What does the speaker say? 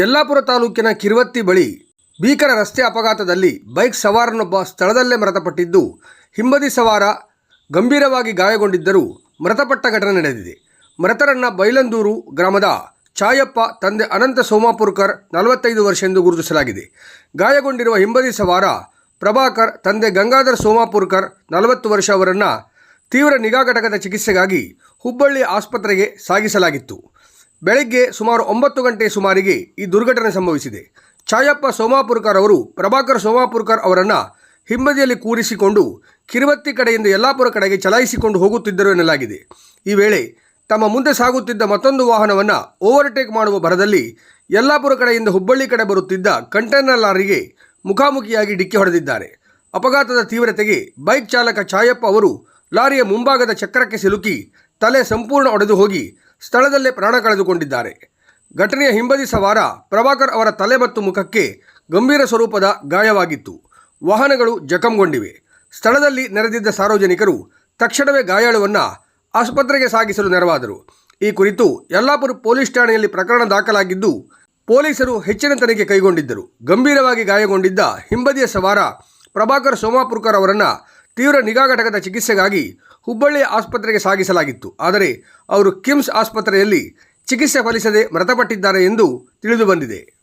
ಯಲ್ಲಾಪುರ ತಾಲೂಕಿನ ಕಿರುವತ್ತಿ ಬಳಿ ಭೀಕರ ರಸ್ತೆ ಅಪಘಾತದಲ್ಲಿ ಬೈಕ್ ಸವಾರನೊಬ್ಬ ಸ್ಥಳದಲ್ಲೇ ಮೃತಪಟ್ಟಿದ್ದು, ಹಿಂಬದಿ ಸವಾರ ಗಂಭೀರವಾಗಿ ಗಾಯಗೊಂಡಿದ್ದರೂ ಮೃತಪಟ್ಟ ಘಟನೆ ನಡೆದಿದೆ. ಮೃತರನ್ನ ಬೈಲಂದೂರು ಗ್ರಾಮದ ಚಾಯಪ್ಪ ತಂದೆ ಅನಂತ ಸೋಮಾಪುರ್ಕರ್ ನಲವತ್ತೈದು ವರ್ಷ ಎಂದು ಗುರುತಿಸಲಾಗಿದೆ. ಗಾಯಗೊಂಡಿರುವ ಹಿಂಬದಿ ಸವಾರ ಪ್ರಭಾಕರ್ ತಂದೆ ಗಂಗಾಧರ್ ಸೋಮಾಪುರ್ಕರ್ ನಲವತ್ತು ವರ್ಷ ಅವರನ್ನು ತೀವ್ರ ನಿಗಾ ಘಟಕದ ಚಿಕಿತ್ಸೆಗಾಗಿ ಹುಬ್ಬಳ್ಳಿ ಆಸ್ಪತ್ರೆಗೆ ಸಾಗಿಸಲಾಗಿತ್ತು. ಬೆಳಗ್ಗೆ ಸುಮಾರು ಒಂಬತ್ತು ಗಂಟೆ ಸುಮಾರಿಗೆ ಈ ದುರ್ಘಟನೆ ಸಂಭವಿಸಿದೆ. ಛಾಯಪ್ಪ ಸೋಮಾಪುರ್ಕರ್ ಅವರು, ಪ್ರಭಾಕರ್ ಸೋಮಾಪುರ್ಕರ್ ಅವರನ್ನು ಹಿಂಬದಿಯಲ್ಲಿ ಕೂರಿಸಿಕೊಂಡು ಕಿರುವತ್ತಿ ಕಡೆಯಿಂದ ಯಲ್ಲಾಪುರ ಕಡೆಗೆ ಚಲಾಯಿಸಿಕೊಂಡು ಹೋಗುತ್ತಿದ್ದರು ಎನ್ನಲಾಗಿದೆ. ಈ ವೇಳೆ ತಮ್ಮ ಮುಂದೆ ಸಾಗುತ್ತಿದ್ದ ಮತ್ತೊಂದು ವಾಹನವನ್ನು ಓವರ್ಟೇಕ್ ಮಾಡುವ ಭರದಲ್ಲಿ ಯಲ್ಲಾಪುರ ಕಡೆಯಿಂದ ಹುಬ್ಬಳ್ಳಿ ಕಡೆ ಬರುತ್ತಿದ್ದ ಕಂಟೈನರ್ ಲಾರಿಗೆ ಮುಖಾಮುಖಿಯಾಗಿ ಡಿಕ್ಕಿ ಹೊಡೆದಿದ್ದಾರೆ. ಅಪಘಾತದ ತೀವ್ರತೆಗೆ ಬೈಕ್ ಚಾಲಕ ಛಾಯಪ್ಪ ಅವರು ಲಾರಿಯ ಮುಂಭಾಗದ ಚಕ್ರಕ್ಕೆ ಸಿಲುಕಿ ತಲೆ ಸಂಪೂರ್ಣ ಒಡೆದು ಹೋಗಿ ಸ್ಥಳದಲ್ಲೇ ಪ್ರಾಣ ಕಳೆದುಕೊಂಡಿದ್ದಾರೆ. ಘಟನೆಯ ಹಿಂಬದಿ ಸವಾರ ಪ್ರಭಾಕರ್ ಅವರ ತಲೆ ಮತ್ತು ಮುಖಕ್ಕೆ ಗಂಭೀರ ಸ್ವರೂಪದ ಗಾಯವಾಗಿತ್ತು. ವಾಹನಗಳು ಜಖಂಗೊಂಡಿವೆ. ಸ್ಥಳದಲ್ಲಿ ನೆರೆದಿದ್ದ ಸಾರ್ವಜನಿಕರು ತಕ್ಷಣವೇ ಗಾಯಾಳುವನ್ನು ಆಸ್ಪತ್ರೆಗೆ ಸಾಗಿಸಲು ನೆರವಾದರು. ಈ ಕುರಿತು ಯಲ್ಲಾಪುರ ಪೊಲೀಸ್ ಠಾಣೆಯಲ್ಲಿ ಪ್ರಕರಣ ದಾಖಲಾಗಿದ್ದು, ಪೊಲೀಸರು ಹೆಚ್ಚಿನ ತನಿಖೆ ಕೈಗೊಂಡಿದ್ದರು. ಗಂಭೀರವಾಗಿ ಗಾಯಗೊಂಡಿದ್ದ ಹಿಂಬದಿಯ ಸವಾರ ಪ್ರಭಾಕರ್ ಸೋಮಾಪುರ್ಕರ್ ಅವರನ್ನು ತೀವ್ರ ನಿಗಾ ಘಟಕದ ಚಿಕಿತ್ಸೆಗಾಗಿ ಹುಬ್ಬಳ್ಳಿ ಆಸ್ಪತ್ರೆಗೆ ಸಾಗಿಸಲಾಗಿತ್ತು. ಆದರೆ ಅವರು ಕಿಮ್ಸ್ ಆಸ್ಪತ್ರೆಯಲ್ಲಿ ಚಿಕಿತ್ಸೆ ಫಲಿಸದೆ ಮೃತಪಟ್ಟಿದ್ದಾರೆ ಎಂದು ತಿಳಿದುಬಂದಿದೆ